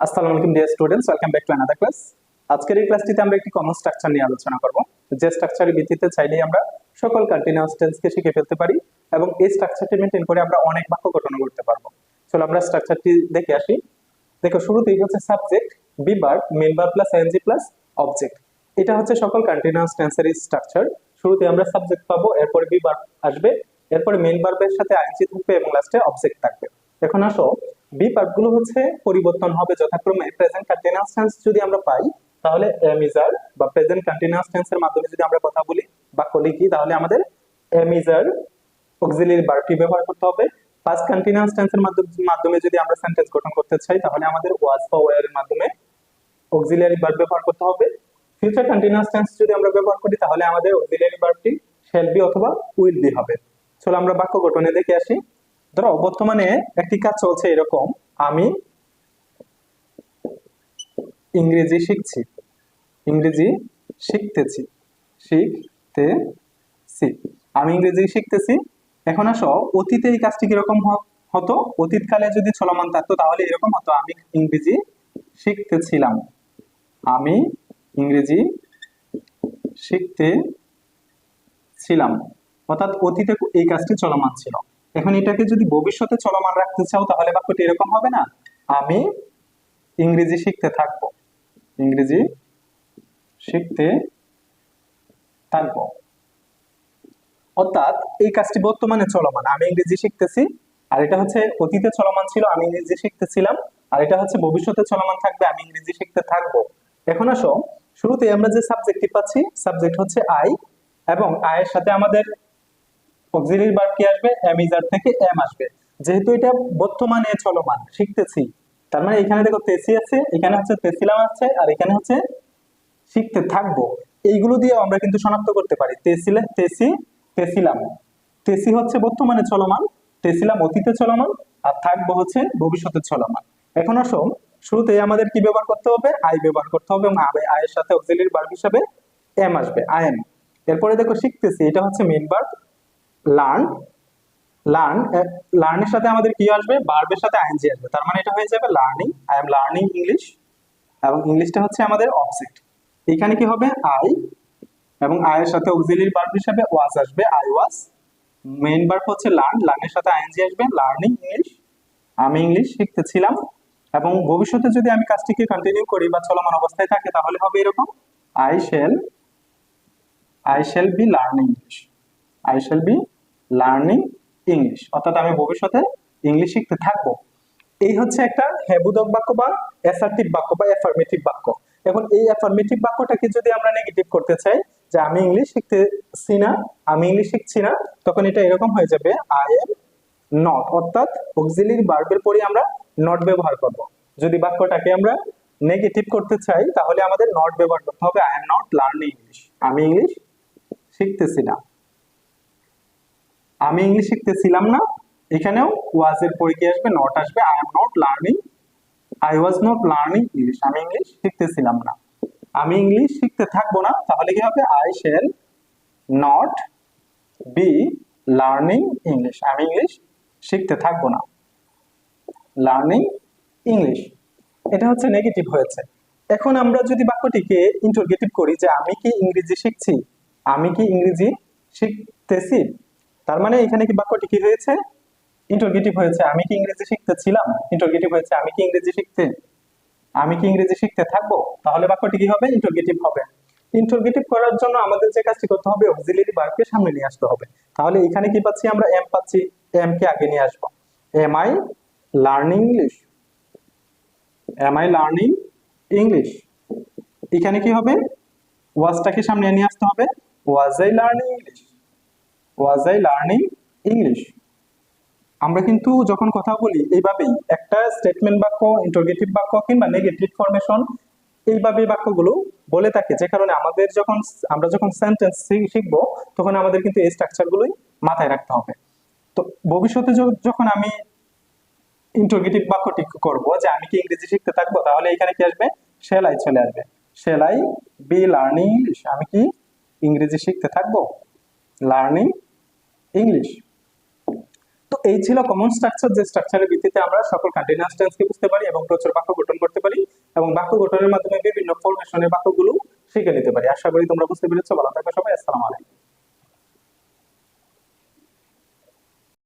আসসালামু আলাইকুম dear students welcome back to another class আজকের এই ক্লাসটিতে আমরা একটি কমন স্ট্রাকচার নিয়ে আলোচনা করব। যে স্ট্রাকচারের ভিত্তিতে চাইলেই আমরা সকল কন্টিনিউয়াস টেন্সকে শিখে ফেলতে পারি এবং এই স্ট্রাকচারটি মেনটেন করে আমরা অনেক বাক্য গঠন করতে পারব। চলো আমরা স্ট্রাকচারটি দেখে আসি। দেখো, শুরুতেই হচ্ছে subject be verb main verb plus ING plus object এটা হচ্ছে সকল কন্টিনিউয়াস টেন্সের স্ট্রাকচার শুরুতে আমরা সাবজেক্ট পাবো, এরপরে বি ভার্ব আসবে, এরপরে মেন ভার্বের সাথে আইএনজি থাকবে এবং লাস্টে অবজেক্ট থাকবে। এখন আসো বি পার্টগুলো হচ্ছে পরিবর্তন হবে যথাক্রমে। প্রেজেন্ট কন্টিনিউয়াস টেন্স যদি আমরা পাই, তাহলে এম ইজার বা প্রেজেন্ট কন্টিনিউয়াস টেন্সের মাধ্যমে যদি আমরা কথা বলি, বাক্য লিখি, তাহলে আমাদের এম ইজার অক্সিলিয়ারি ভার্বটি ব্যবহার করতে হবে। পাস্ট কন্টিনিউয়াস টেন্সের মাধ্যমে যদি আমরা সেন্টেন্স গঠন করতে চাই, তাহলে আমাদের ওয়াজ বা ওয়ার মাধ্যমে অক্সিলিয়ারি ভার্ব ব্যবহার করতে হবে। ফিউচার কন্টিনিউয়াস টেন্স যদি আমরা ব্যবহার করি, তাহলে আমাদের অক্সিলিয়ারি ভার্বটি শ্যাল বি অথবা উইল বি হবে। চলো আমরা বাক্য গঠনে দেখে আসি। ধরো, বর্তমানে একটি কাজ চলছে এরকম, আমি ইংরেজি শিখছি, ইংরেজি শিখতেছি শিখতেছি। আমি ইংরেজি শিখতেছি, এখন আসো, অতীতে এই কাজটি কীরকম হতো? অতীতকালে যদি চলমান থাকতো, তাহলে এরকম হতো, আমি ইংরেজি শিখতেছিলাম। আমি ইংরেজি শিখতে ছিলাম অর্থাৎ অতীতে এই কাজটি চলমান ছিল। এখন এটাকে যদি ভবিষ্যতে চলমান রাখতে চাও, তাহলে বাক্যটি এরকম হবে না, আমি ইংরেজি শিখতে থাকব। ইংরেজি শিখতে থাকব। অর্থাৎ এই কাজটি বর্তমানে চলমান। আমি ইংরেজি শিখতেছি, আর এটা হচ্ছে অতীতে চলমান ছিল, আমি ইংরেজি শিখতেছিলাম, আর এটা হচ্ছে ভবিষ্যতে চলমান থাকবে, আমি ইংরেজি শিখতে থাকব। এখন আসো শুরুতে আমরা যে সাবজেক্টটি পাচ্ছি সাবজেক্ট হচ্ছে আই এবং আয়ের সাথে আমাদের অক্সিলারি ভার্ব কি আসবে এম ইজার থেকে এম আসবে। যেহেতু এটা বর্তমানে চলমান, শিখতেছি। তার মানে এখানে দেখো তেসি আছে, এখানে হচ্ছে তেসিলাম আছে, আর এখানে হচ্ছে শিখতে থাকব। এইগুলো দিয়ে আমরা কিন্তু শনাক্ত করতে পারি। তেসিলে, তেসি, তেসিলাম। তেসি হচ্ছে বর্তমানে চলমান, তেসিলাম অতীতে চলমান, আর থাকব হচ্ছে ভবিষ্যতে চলমান। এখন আসো শুরুতে আমাদের কি ব্যবহার করতে হবে? আই ব্যবহার করতে হবে, এবং আই- আয়ের সাথে অক্সিলারি ভার্ব হিসাবে এম আসবে, আই এম। এরপরে দেখো শিখতেছি, এটা হচ্ছে মেন ভার্ব লার্ন লার্ন লার্নের সাথে আমাদের কি আসবে? ভার্বের সাথে আইএনজি আসবে। তার মানে এটা হয়ে যাবে learning. I am learning English এবং ইংলিশটা হচ্ছে আমাদের অবজেক্ট। এখানে কি হবে? আই এবং আই এর সাথে অক্সিলারি ভার্ব হিসাবে ওয়াজ আসবে। I was. মেইন ভার্ব হচ্ছে লার্ন। লার্নের সাথে আইএনজি আসবে। Learning English. আমি ইংলিশ শিখতেছিলাম এবং ভবিষ্যতে যদি আমি কাজটিকে কন্টিনিউ করি বা চলমান অবস্থায় থাকে, তাহলে হবে এরকম। I shall I shall be learning English I shall be learning English অর্থাৎ আমি ভবিষ্যতে ইংলিশ শিখতে থাকব। এই হচ্ছে একটা হেবুদক বাক্য বা অ্যাসার্টিভ বাক্য বা অ্যাফার্মেটিভ বাক্য। এখন এই অ্যাফার্মেটিভ বাক্যটাকে যদি আমরা নেগেটিভ করতে চাই, যে আমি ইংলিশ শিখতেছি না, আমি ইংলিশ শিখছি না, তখন এটা এরকম হয়ে যাবে আই এম নট অর্থাৎ অক্সিলারি ভার্বের পরে আমরা নট ব্যবহার করব। যদি বাক্যটাকে আমরা নেগেটিভ করতে চাই, তাহলে আমাদের নট ব্যবহার করতে হবে I am not learning English আমি ইংলিশ শিখতেছি না। আমি ইংলিশ শিখতেছিলাম না, এখানেও ওয়াজ এর পরে কি আসবে নট আসবে I am not learning I was not learning English আমি ইংলিশ শিখতেছিলাম না। আমি ইংলিশ শিখতে থাকব না, তাহলে কি হবে? I shall not be learning English আমি ইংলিশ শিখতে থাকব না। লার্নিং ইংলিশ এটা হচ্ছে নেগেটিভ হয়েছে। এখন আমরা যদি বাক্যটিকে ইন্টারগেটিভ করি যে আমি কি ইংরেজি শিখছি? আমি কি ইংরেজি শিখতেছি? তার মানে এখানে কি বাক্যটি কি হয়েছে? ইন্টারগেটিভ হয়েছে। আমি কি ইংরেজি শিখতে ছিলাম? ইন্টারগেটিভ হয়েছে। আমি কি ইংরেজি শিখতে? আমি কি ইংরেজি শিখতে থাকব? তাহলে বাক্যটি কি হবে? ইন্টারগেটিভ হবে। ইন্টারগেটিভ করার জন্য আমাদের যে কাজটি করতে হবে অক্সিলারি ভার্বকে সামনে নিয়ে আসতে হবে। তাহলে এখানে কি পাচ্ছি আমরা? এম পাচ্ছি। এম কে আগে নিয়ে আসব। Am I learning English am I learning English এখানে কি হবে? ওয়াজটাকে সামনে নিয়ে আসতে হবে। Was I learning English was I learning English আমরা কিন্তু যখন কথা বলি, এইভাবেই একটা স্টেটমেন্ট বাক্য ইন্টারগেটিভ বাক্য কিংবা নেগেটিভ ফরমেশন এইভাবে বাক্যগুলো বলে থাকে। যে কারণে আমাদের যখন, আমরা যখন সেন্টেন্স শিখব, তখন আমাদের কিন্তু এই স্ট্রাকচারগুলোই মাথায় রাখতে হবে। তো ভবিষ্যতে যখন আমি ইন্টারগেটিভ বাক্যটি করব, যে আমি কি ইংরেজি শিখতে থাকব, তাহলে এখানে কি আসবে? সেলাই চলে আসবে। সেলাই বি লার্নিং ইংলিশ আমি কি ইংরেজি শিখতে থাকব? লার্নিং ইংলিশ তো এই ছিল কমন স্ট্রাকচার যে স্ট্রাকচারের ভিত্তিতে আমরা সকল কন্টিনিউয়াস টেন্সকে বুঝতে পারি এবং প্রচুর বাক্য গঠন করতে পারি এবং বাক্য গঠনের মাধ্যমে বিভিন্ন ফরমেশনের বাক্যগুলো শিখে নিতে পারি। আশা করি তোমরা বুঝতে পেরেছ। ভালো থাকবে সবাই। আসসালামু আলাইকুম।